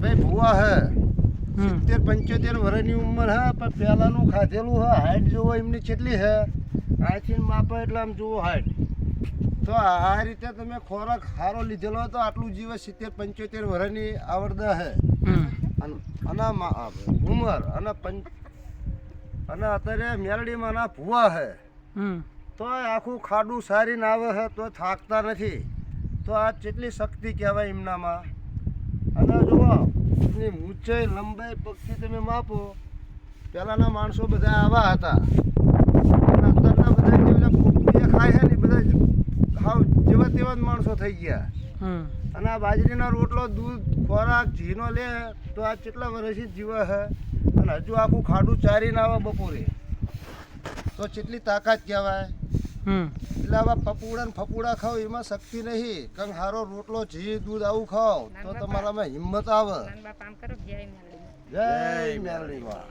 ભાઈ ભુવા હે. સિત્તેર પંચોતેર વર્ષની ઉંમર હે પણ પહેલાનું ખાધેલું હે. હાઈટ જોવો એમની કેટલી હે? આથી માપે એટલે આમ જુઓ હાઈટ. તો આ રીતે તમે ખોરાક સારો લીધેલો તો આટલું જીવે સિત્તેર પંચોતેર વર્ષની આવડતા હે. અને ઉંમર અને પંચ અને અત્યારે મેરડીમાં ના ભૂવા હે. તો આખું ખાડું સારીને આવે હે તો થાકતા નથી. તો આ કેટલી શક્તિ કહેવાય એમનામાં? અને જુઓ એની ઊંચાઈ લંબાઈ પગથી તમે માપો. પહેલાંના માણસો બધા આવા હતા. અત્યારના બધા જે ઓલા ખાય છે ને બધા ખાવ હાવ જેવા તેવા જ માણસો થઈ ગયા. અને આ બાજરીના રોટલો દૂધ ખોરાક ઘીનો લે તો આ કેટલા વર્ષથી જીવે છે? અને હજુ આખું ખાડું ચારીને આવે બપોરે. તો કેટલી તાકાત કહેવાય? એટલે આવા પપુડા ને ફપુડા ખાવ એમાં શક્તિ નહીં. કંઈક સારો રોટલો ઘી દૂધ આવું ખાવ તો તમારામાં હિંમત આવે. જય મેલડી જય મેલડીમાં